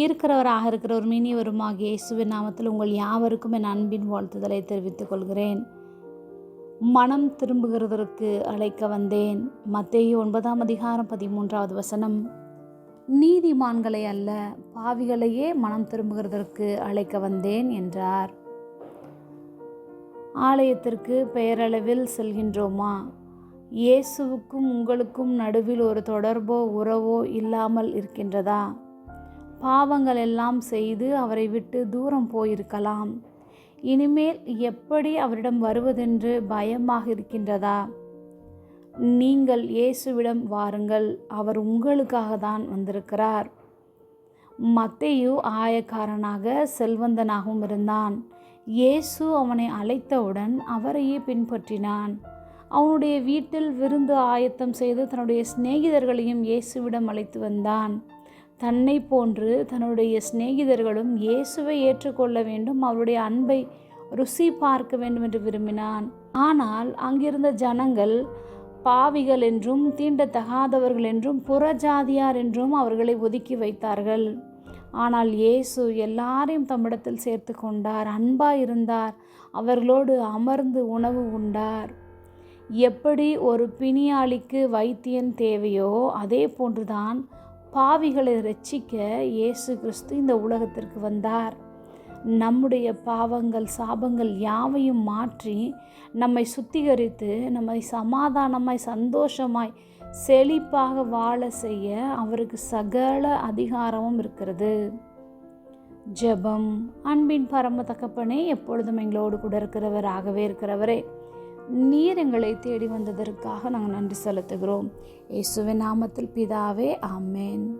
இருக்கிறவராக இருக்கிறவர் மினியவருமாகிய இயேசுவின் நாமத்தில் உங்கள் யாவருக்கும் என் அன்பின் வாழ்த்துதலை தெரிவித்துக் கொள்கிறேன். மனம் திரும்புகிறதற்கு அழைக்க வந்தேன். மத்திய ஒன்பதாம் அதிகாரம் பதிமூன்றாவது வசனம். நீதிமான்களை அல்ல பாவிகளையே மனம் திரும்புகிறதற்கு அழைக்க வந்தேன் என்றார். ஆலயத்திற்கு பெயரளவில் செல்கின்றோமா? இயேசுவுக்கும் உங்களுக்கும் நடுவில் ஒரு தொடர்போ உறவோ இல்லாமல் இருக்கின்றதா? பாவங்கள் எல்லாம் செய்து அவரை விட்டு தூரம் போயிருக்கலாம். இனிமேல் எப்படி அவரிடம் வருவதென்று பயமாக இருக்கின்றதா? நீங்கள் இயேசுவிடம் வாருங்கள் அவர் உங்களுக்காக தான் வந்திருக்கிறார். மத்தையு ஆயக்காரனாக செல்வந்தனாகவும் இருந்தான். இயேசு அவனை அழைத்தவுடன் அவரையே பின்பற்றினான். அவனுடைய வீட்டில் விருந்து ஆயத்தம் செய்து தன்னுடைய சிநேகிதர்களையும் இயேசுவிடம் அழைத்து வந்தான். தன்னை போன்று தன்னுடைய சிநேகிதர்களும் இயேசுவை ஏற்றுக்கொள்ள வேண்டும் அவருடைய அன்பை ருசி பார்க்க வேண்டும் என்று விரும்பினான். ஆனால் அங்கிருந்த ஜனங்கள் பாவிகள் என்றும் தீண்டத்தகாதவர்கள் என்றும் புறஜாதியார் என்றும் அவர்களை ஒதுக்கி வைத்தார்கள். ஆனால் இயேசு எல்லாரையும் தம்மிடத்தில் சேர்த்து கொண்டார் அன்பாக இருந்தார் அவர்களோடு அமர்ந்து உணவு உண்டார். எப்படி ஒரு பிணியாளிக்கு வைத்தியன் தேவையோ அதே போன்றுதான் பாவிகளை ரட்சிக்க இயேசு கிறிஸ்து இந்த உலகத்திற்கு வந்தார். நம்முடைய பாவங்கள் சாபங்கள் யாவையும் மாற்றி நம்மை சுத்திகரித்து நம்மை சமாதானமாய் சந்தோஷமாய் செழிப்பாக வாழ செய்ய அவருக்கு சகல அதிகாரமும் இருக்கிறது. ஜெபம். அன்பின் பரம தகப்பனே எப்பொழுதும் எங்களோடு கூட இருக்கிறவராகவே இருக்கிறவரே. நீர் எங்களை தேடி வந்ததற்காக நாங்கள் நன்றி செலுத்துகிறோம். இயேசுவின் நாமத்தில் பிதாவே ஆமேன்.